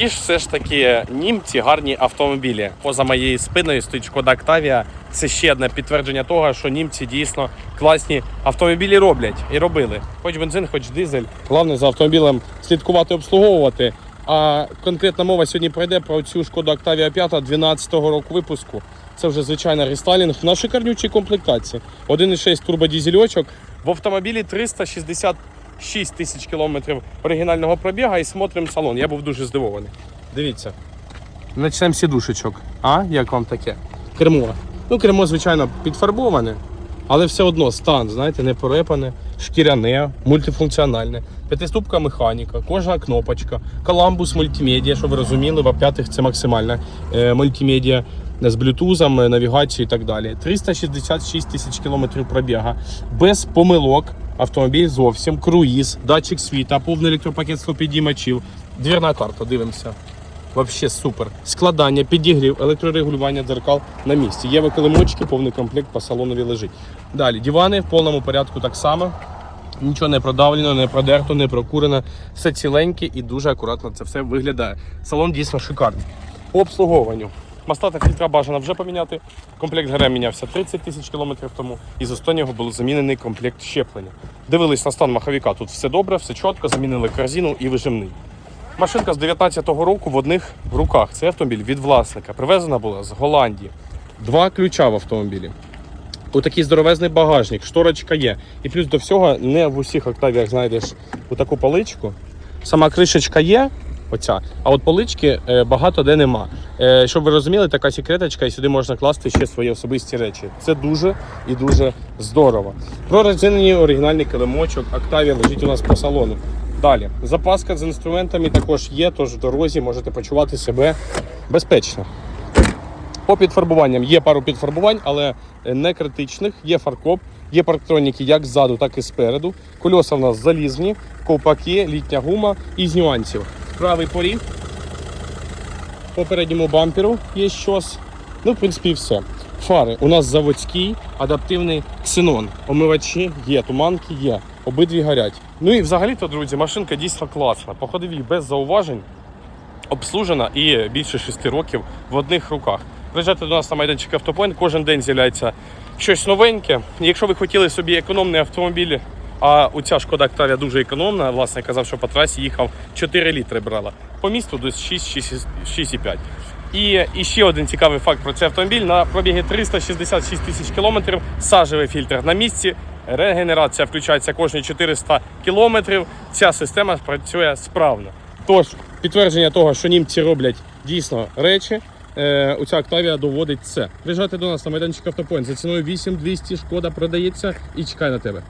Які ж все ж таки німці гарні автомобілі. Поза моєю спиною стоїть Шкода Октавія. Це ще одне підтвердження того, що німці дійсно класні автомобілі роблять і робили. Хоч бензин, хоч дизель. Головне за автомобілем слідкувати, обслуговувати. А конкретна мова сьогодні пройде про цю Шкоду Октавія 5 12-го року випуску. Це вже звичайно рестайлінг на шикарнючій комплектації. 1,6 турбодізельочок. В автомобілі 366 тисяч кілометрів оригінального пробіга і смотрим салон. Я був дуже здивований. Дивіться. Начнемо сідушечок. А, як вам таке? Кермо. Ну, кермо, звичайно, підфарбоване, але все одно стан, знаєте, не порепане, шкіряне, мультифункціональне, п'ятиступка механіка, кожна кнопочка, коламбус мультимедіа, щоб ви розуміли, в А5 це максимальна е, мультимедіа з блютузом, навігацією і так далі. 366 тисяч кілометрів пробіга, без помилок. Автомобіль зовсім, круїз, датчик світа, повний електропакет склопідіймачів, двірна карта, дивимося. Вообще супер. Складання, підігрів, електрорегулювання дзеркал на місці. Є викилимочки, повний комплект по салонові лежить. Далі дивани в повному порядку так само. Нічого не продавлено, не продерто, не прокурено. Все ціленьке і дуже акуратно це все виглядає. Салон дійсно шикарний. По обслуговуванню. Масла та фільтра бажано вже поміняти. Комплект ГРМ мінявся 30 тисяч кілометрів тому. І з останнього був замінений комплект щеплення. Дивились на стан маховика. Тут все добре, все чітко, замінили корзину і вижимний. Машинка з 19-го року в одних руках. Це автомобіль від власника. Привезена була з Голландії. Два ключа в автомобілі. Отакий здоровезний багажник, шторочка є. І плюс до всього не в усіх октавіях знайдеш таку поличку. Сама кришечка є, оця, а от полички е, багато де нема. Е, щоб ви розуміли, така секреточка, і сюди можна класти ще свої особисті речі. Це дуже і дуже здорово. Прорезинені оригінальний килимочок, Октавія лежить у нас по салону. Далі, запаска з інструментами також є, тож в дорозі можете почувати себе безпечно. По підфарбуванням є пару підфарбувань, але не критичних. Є фаркоп, є парктроніки як ззаду, так і спереду. Кольоса в нас залізні, ковпаки, літня гума і з нюансів. Правий поріг. По передньому бамперу є щось. Ну, в принципі, все. Фари у нас заводський, адаптивний ксенон. Омивачі є, туманки є, обидві горять. Ну і взагалі-то, друзі, машинка дійсно класна. По ходовій без зауважень обслужена і більше 6 років в одних руках. Приїжджайте до нас на майданчик Автопоінт, кожен день з'являється щось новеньке. Якщо ви хотіли собі економний автомобіль, а ця шкода Октавія дуже економна, власне казав, що по трасі їхав 4 літри брала. По місту десь 6-6,5. І, і ще один цікавий факт про цей автомобіль. На пробігі 366 тисяч кілометрів, сажевий фільтр на місці. Регенерація включається кожні 400 кілометрів. Ця система працює справно. Тож, підтвердження того, що німці роблять дійсно речі, е, оця Октавія доводить це. Приїжджайте до нас на майданчик Автопоінт за ціною 8200, шкода продається і чекає на тебе.